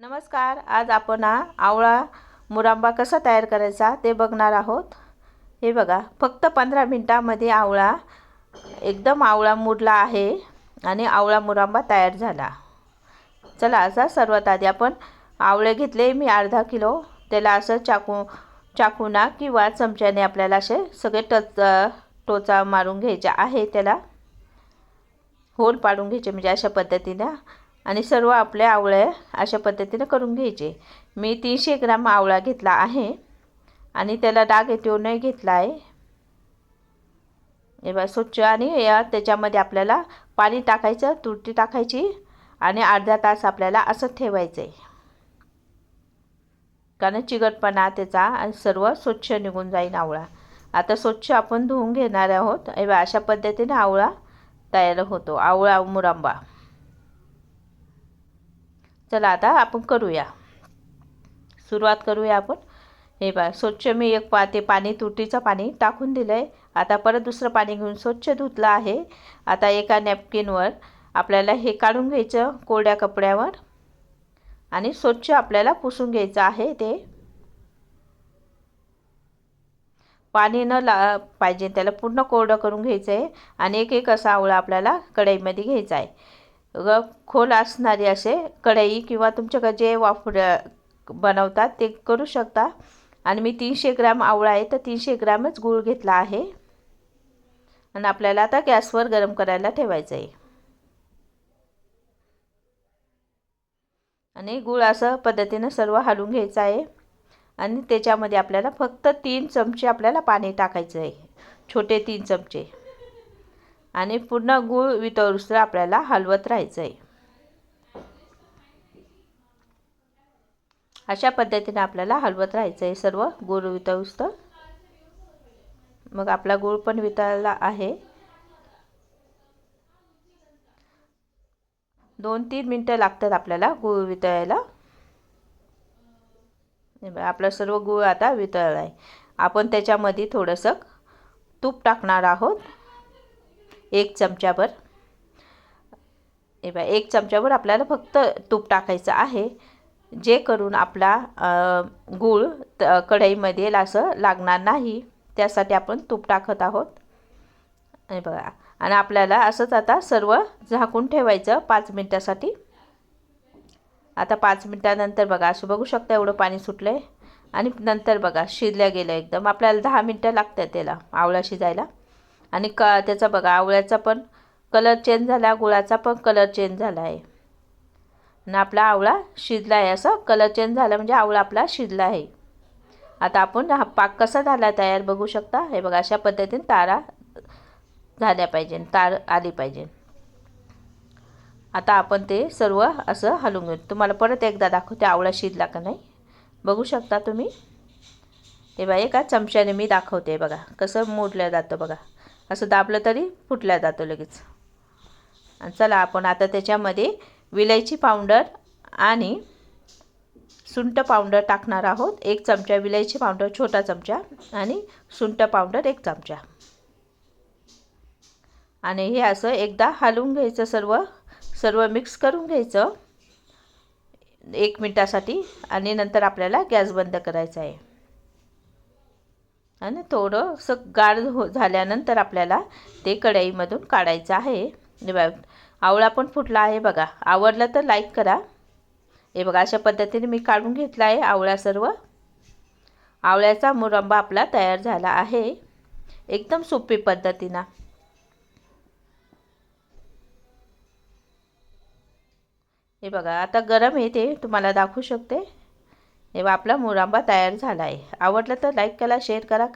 नमस्कार आज आपण आवळा मुरांबा कसा तयार करायचा ते बघणार आहोत. हे बघा फक्त पंधरा मिनटामध्ये आवळा एकदम आवळा मुरला आहे आणि आवळा मुरांबा तयार झाला. चला असा सर्वात आधी आपण आवळे घेतले मी अर्धा किलो त्याला असं चाकू चाकूना किंवा चमच्याने आपल्याला असे सगळे टच टोचा मारून घ्यायचा आहे त्याला होल पाडून घ्यायचे म्हणजे अशा पद्धतीनं. आणि सर्व आपले आवळे अशा पद्धतीनं करून घ्यायचे. मी तीनशे ग्राम आवळा घेतला आहे आणि त्याला डाग येतो नाही घेतला आहे हे बघा स्वच्छ आणि या त्याच्यामध्ये आपल्याला पाणी टाकायचं तुरटी टाकायची आणि अर्धा तास आपल्याला असं ठेवायचं आहे कारण चिकटपणा त्याचा आणि सर्व स्वच्छ निघून जाईल आवळा. आता स्वच्छ आपण धुवून घेणार आहोत. हे अशा पद्धतीने आवळा तयार होतो. आवळा मुरांबा. चला आता आपण करूया. सुरुवात करूया आपण. हे बा स्वच्छ मी एक पा ते पाणी तुटीचं पाणी टाकून दिलं आहे आता परत दुसरं पाणी घेऊन स्वच्छ धुतलं आहे. आता एका नॅपकिनवर आपल्याला हे काढून घ्यायचं कोरड्या कपड्यावर. आणि स्वच्छ आपल्याला पुसून घ्यायचं आहे ते. पाणी न ला पाहिजे त्याला पूर्ण कोरडं करून घ्यायचं आहे आणि एक एक असा आवळा आपल्याला कढईमध्ये घ्यायचा आहे. ग खोल असणारी असे कढई किंवा तुमच्याकडे जे वापर बनवतात ते करू शकता. आणि मी तीनशे ग्रॅम आवळा आहे तर तीनशे ग्रॅमच गूळ घेतला आहे. आणि आपल्याला आता गॅसवर गरम करायला ठेवायचं आहे. आणि गूळ असं पद्धतीनं सर्व हलवून घ्यायचं आहे. आणि त्याच्यामध्ये आपल्याला फक्त तीन चमचे आपल्याला पाणी टाकायचं आहे. छोटे तीन चमचे. आणि पूर्ण गूळ वितळूस्तर आपल्याला हलवत राहायचं आहे अशा पद्धतीने आपल्याला हलवत राहायचं आहे सर्व गूळ वितळूस्तर मग आपला गूळ पण वितळला आहे. दोन तीन मिनटं लागतात आपल्याला गूळ वितळायला. आपला सर्व गूळ आता वितळला आहे आपण त्याच्यामध्ये थोडंसं तूप टाकणार आहोत. एक चमच्यावर हे बा एक चमच्यावर आपल्याला फक्त तूप टाकायचं आहे. जे करून आपला गूळ त कढईमध्ये असं लागणार नाही. त्यासाठी आपण तूप टाकत आहोत. आणि बघा आणि आपल्याला असंच आता सर्व झाकून ठेवायचं पाच मिनटासाठी. आता पाच मिनटानंतर बघा असं बघू शकता एवढं पाणी सुटलं आहे आणि नंतर बघा शिजल्या गेलं एकदम. आपल्याला दहा मिनटं लागतात त्याला आवळा शिजायला. आणि क त्याचा बघा आवळ्याचा पण कलर चेंज झाला गुळाचा पण कलर चेंज झाला आहे. आणि आपला आवळा शिजला आहे असं कलर चेंज झाला म्हणजे आवळा आपला शिजला आहे. आता आपण हा पाक कसा झाला तयार बघू शकता? हे बघा अशा पद्धतीने तारा झाल्या पाहिजे तार आली पाहिजे. आता आपण ते सर्व असं हलवून घेऊ. तुम्हाला परत एकदा दाखवते आवळा शिजला का नाही. बघू शकता तुम्ही. हे बघा एका चमच्याने मी दाखवते बघा कसं मोडलं जातं बघा. असं दाबलं तरी फुटला जातो लगेच. आणि चला आपण आता त्याच्यामध्ये विलायची पावडर आणि सुंठ पावडर टाकणार आहोत. एक चमचा विलायची पावडर छोटा चमचा आणि सुंठ पावडर एक चमचा. आणि हे असं एकदा हलवून घ्यायचं सर्व सर्व मिक्स करून घ्यायचं. एक मिनटासाठी आणि नंतर आपल्याला गॅस बंद करायचा आहे. आणि थोडंसं गाळ हो झाल्यानंतर आपल्याला ते कढईमधून काढायचं आहे. आवळा पण फुटला आहे बघा. आवडला तर लाईक करा. हे बघा अशा पद्धतीने मी काढून घेतला आहे आवळा सर्व. आवळ्याचा मुरंबा आपला तयार झाला आहे. एकदम सोपी पद्धतीनं. हे बघा आता गरम आहे ते. तुम्हाला दाखवू शकते. एव आपला मुरांबा तयार झाला आहे आवडलं तर लाईक करा शेअर करा